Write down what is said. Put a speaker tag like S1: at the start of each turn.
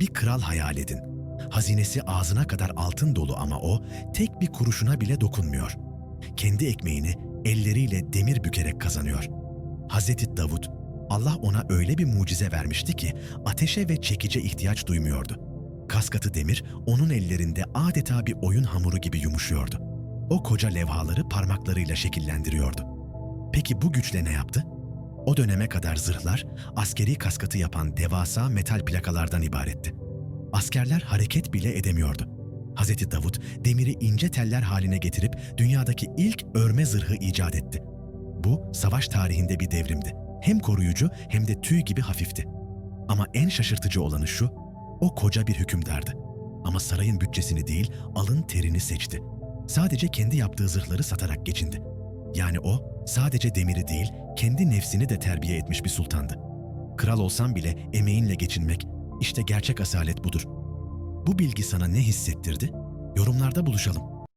S1: Bir kral hayal edin. Hazinesi ağzına kadar altın dolu ama o tek bir kuruşuna bile dokunmuyor. Kendi ekmeğini elleriyle demir bükerek kazanıyor. Hazreti Davut, Allah ona öyle bir mucize vermişti ki ateşe ve çekice ihtiyaç duymuyordu. Kaskatı demir onun ellerinde adeta bir oyun hamuru gibi yumuşuyordu. O koca levhaları parmaklarıyla şekillendiriyordu. Peki bu güçle ne yaptı? O döneme kadar zırhlar askeri kaskatı yapan devasa metal plakalardan ibaretti. Askerler hareket bile edemiyordu. Hazreti Davut demiri ince teller haline getirip dünyadaki ilk örme zırhı icat etti. Bu savaş tarihinde bir devrimdi. Hem koruyucu hem de tüy gibi hafifti. Ama en şaşırtıcı olanı şu, o koca bir hükümdardı. Ama sarayın bütçesini değil, alın terini seçti. Sadece kendi yaptığı zırhları satarak geçindi. Yani o sadece demiri değil, kendi nefsini de terbiye etmiş bir sultandı. Kral olsam bile emeğinle geçinmek, işte gerçek asalet budur. Bu bilgi sana ne hissettirdi? Yorumlarda buluşalım.